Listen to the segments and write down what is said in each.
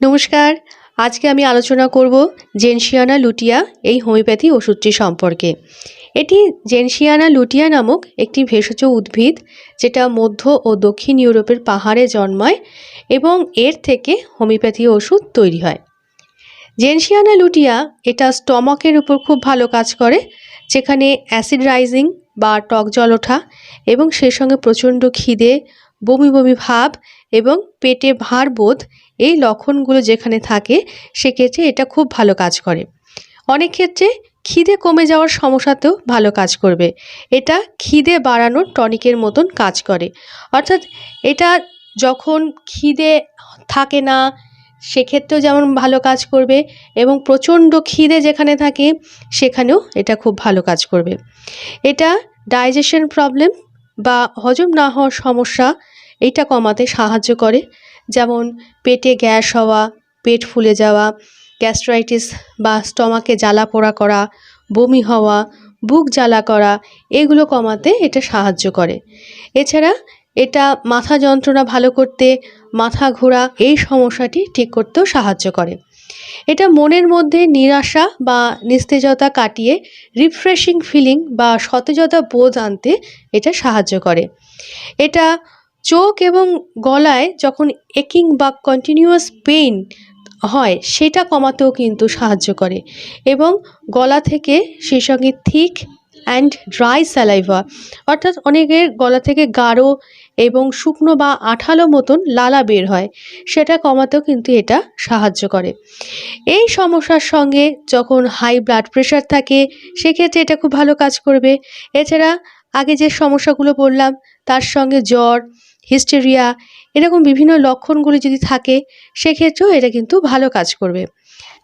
নমস্কার। আজকে আমি আলোচনা করব জেনসিয়ানা লুটিয়া, এই হোমিওপ্যাথি ওষুধটি সম্পর্কে। এটি জেনসিয়ানা লুটিয়া নামক একটি ভেষজ উদ্ভিদ, যেটা মধ্য ও দক্ষিণ ইউরোপের পাহাড়ে জন্মায় এবং এর থেকে হোমিওপ্যাথি ওষুধ তৈরি হয়। জেনসিয়ানা লুটিয়া এটা স্টমাকের উপর খুব ভালো কাজ করে, যেখানে অ্যাসিড রাইজিং বা টক জল ওঠা এবং সেই সঙ্গে প্রচণ্ড খিদে, বমি বমি ভাব এবং পেটে ভার বোধ এই লক্ষণগুলো যেখানে থাকে, সেক্ষেত্রে এটা খুব ভালো কাজ করে। অনেক ক্ষেত্রে খিদে কমে যাওয়ার সমস্যাতেও ভালো কাজ করবে। এটা খিদে বাড়ানোর টনিকের মতন কাজ করে। অর্থাৎ এটা যখন খিদে থাকে না, সেক্ষেত্রেও যেমন ভালো কাজ করবে এবং প্রচণ্ড খিদে যেখানে থাকে, সেখানেও এটা খুব ভালো কাজ করবে। এটা ডাইজেশন প্রবলেম বা হজম না হওয়ার সমস্যা এইটা কমাতে সাহায্য করে। যেমন পেটে গ্যাস হওয়া, পেট ফুলে যাওয়া, গ্যাস্ট্রাইটিস বা স্টমাকে জ্বালা পোড়া করা, বমি হওয়া, বুক জ্বালা করা, এগুলো কমাতে এটা সাহায্য করে। এছাড়া এটা মাথা যন্ত্রণা ভালো করতে, মাথা ঘোরা, এই সমস্যাটি ঠিক করতেও সাহায্য করে। এটা মনের মধ্যে নিরাশা বা নিস্তেজতা কাটিয়ে রিফ্রেশিং ফিলিং বা সতেজতা বোধ আনতে এটা সাহায্য করে। এটা চোখ এবং গলায় যখন একিং বা কন্টিনিউয়াস পেইন হয়, সেটা কমাতেও কিন্তু সাহায্য করে। এবং গলা থেকে সেই সঙ্গে থিক অ্যান্ড ড্রাই স্যালাইভা অর্থাৎ অনেকের গলা থেকে গাঢ় এবং শুকনো বা আঠালো মতন লালা বের হয়, সেটা কমাতেও কিন্তু এটা সাহায্য করে। এই সমস্যার সঙ্গে যখন হাই ব্লাড প্রেশার থাকে, সেক্ষেত্রে এটা খুব ভালো কাজ করবে। এছাড়া আগে যে সমস্যাগুলো বললাম, তার সঙ্গে জ্বর হিস্টেরিয়া এরকম বিভিন্ন লক্ষণগুলি যদি থাকে, সেক্ষেত্রেও এটা কিন্তু ভালো কাজ করবে।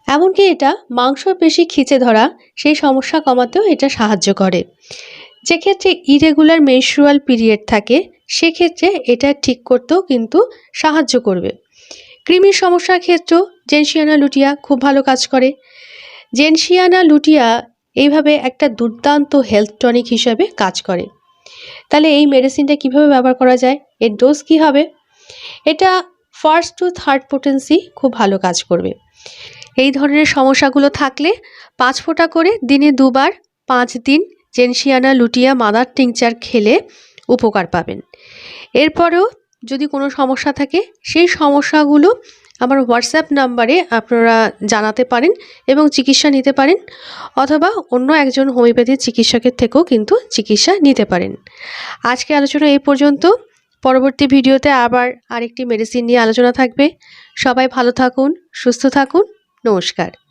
এমনকি এটা মাংস মাংসপেশি খিচে ধরা, সেই সমস্যা কমাতেও এটা সাহায্য করে। যেক্ষেত্রে ইরেগুলার মেনস্ট্রুয়াল পিরিয়ড থাকে, সেক্ষেত্রে এটা ঠিক করতেও কিন্তু সাহায্য করবে। কৃমির সমস্যার ক্ষেত্রেও জেনসিয়ানা লুটিয়া খুব ভালো কাজ করে। জেনসিয়ানা লুটিয়া এইভাবে একটা দুর্দান্ত হেলথ টনিক হিসাবে কাজ করে। তাহলে এই মেডিসিনটা কীভাবে ব্যবহার করা যায়? এর ডোজ কী হবে? এটা ফার্স্ট টু থার্ড পোটেন্সি খুব ভালো কাজ করবে। এই ধরনের সমস্যাগুলো থাকলে পাঁচ ফোঁটা করে দিনে দুবার পাঁচ দিন জেনসিয়ানা লুটিয়া মাদার টিংচার খেলে উপকার পাবেন। এরপরেও যদি কোনো সমস্যা থাকে, সেই সমস্যাগুলো আমার হোয়াটসঅ্যাপ নাম্বারে আপনারা জানাতে পারেন এবং চিকিৎসা নিতে পারেন অথবা অন্য একজন হোমিওপ্যাথি চিকিৎসকের থেকেও কিন্তু চিকিৎসা নিতে পারেন। আজকে আলোচনা এই পর্যন্ত। পরবর্তী ভিডিওতে আবার আরেকটি মেডিসিন নিয়ে আলোচনা থাকবে। সবাই ভালো থাকুন, সুস্থ থাকুন। নমস্কার।